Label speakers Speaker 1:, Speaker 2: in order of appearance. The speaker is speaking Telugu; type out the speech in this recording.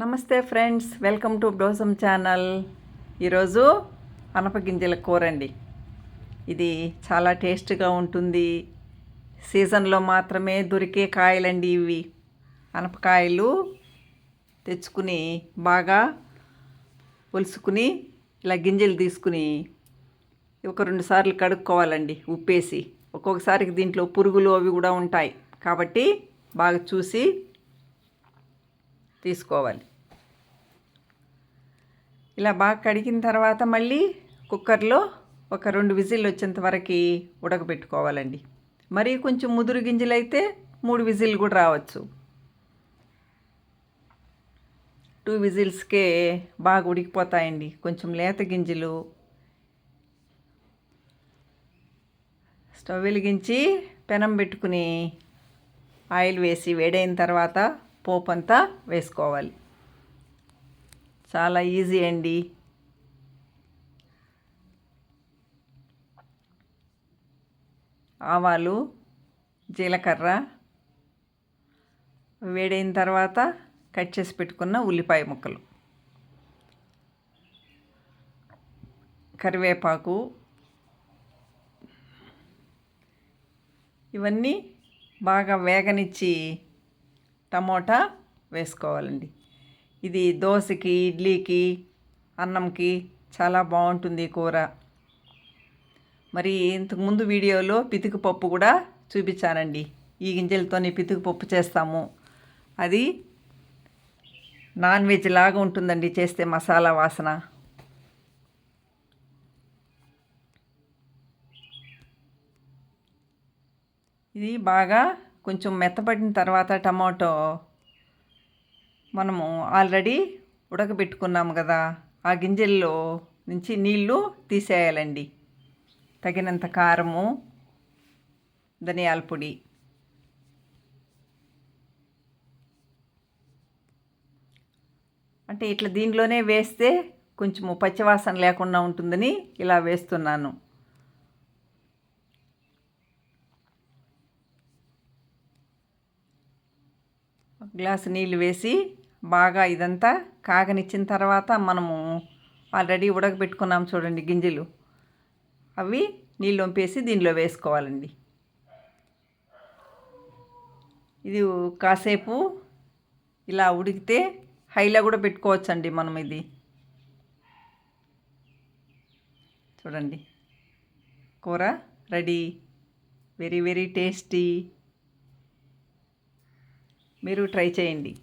Speaker 1: నమస్తే friends welcome to Blossom channel. ఈరోజు అనపగింజల కూర అండి ఇది చాలా టేస్ట్గా ఉంటుంది. సీజన్లో మాత్రమే దొరికే కాయలండి ఇవి. అనపకాయలు తెచ్చుకుని బాగా ఒలుసుకుని ఇలా గింజలు తీసుకుని ఒక రెండు సార్లు కడుక్కోవాలండి ఉప్పేసి. ఒక్కొక్కసారికి దీంట్లో పురుగులు అవి కూడా ఉంటాయి. కాబట్టి బాగా చూసి తీసుకోవాలి. ఇలా బాగా కడిగిన తర్వాత మళ్ళీ కుక్కర్లో ఒక రెండు విజిల్ వచ్చేంత వరకు ఉడకబెట్టుకోవాలండి. మరీ కొంచెం ముదురు గింజలు అయితే మూడు విజిల్ కూడా రావచ్చు. టూ విజిల్స్కే బాగా ఉడికిపోతాయండి. కొంచెం లేత గింజలు. స్టవ్ వెలిగించి పెనం పెట్టుకుని ఆయిల్ వేసి వేడైన తర్వాత పోపు అంతా వేసుకోవాలి. చాలా ఈజీ అండి. ఆవాలు జీలకర్ర వేడైన తర్వాత కట్ చేసి పెట్టుకున్న ఉల్లిపాయ ముక్కలు. కరివేపాకు. ఇవన్నీ బాగా వేగనిచ్చి టమోటా వేసుకోవాలండి. ఇది దోశకి ఇడ్లీకి అన్నంకి చాలా బాగుంటుంది కూర. మరి ఇంతకుముందు వీడియోలో పితికిపప్పు కూడా చూపించానండి. ఈ గింజలతోనే పితికిపప్పు చేస్తాము. అది నాన్ వెజ్ లాగా ఉంటుందండి చేస్తే మసాలా వాసన. ఇది బాగా కొంచెం మెత్తపడిన తర్వాత టమాటో మనము ఆల్రెడీ ఉడకబెట్టుకున్నాము కదా ఆ గింజల్లో నుంచి నీళ్ళు తీసేయాలండి. తగినంత కారము ధనియాల పొడి. అంటే ఇట్లా దీనిలోనే వేస్తే కొంచెము పచ్చివాసన లేకుండా ఉంటుందని ఇలా వేస్తున్నాను. గ్లాసు నీళ్ళు వేసి బాగా ఇదంతా కాగనిచ్చిన తర్వాత మనము ఆల్రెడీ ఉడకబెట్టుకున్నాం చూడండి గింజలు. అవి నీళ్ళు వంపేసి దీనిలో వేసుకోవాలండి. ఇది కాసేపు ఇలా ఉడికితే హైలో కూడా పెట్టుకోవచ్చండి మనం ఇది. చూడండి. కూర రెడీ. Very very tasty. మీరు ట్రై చేయండి.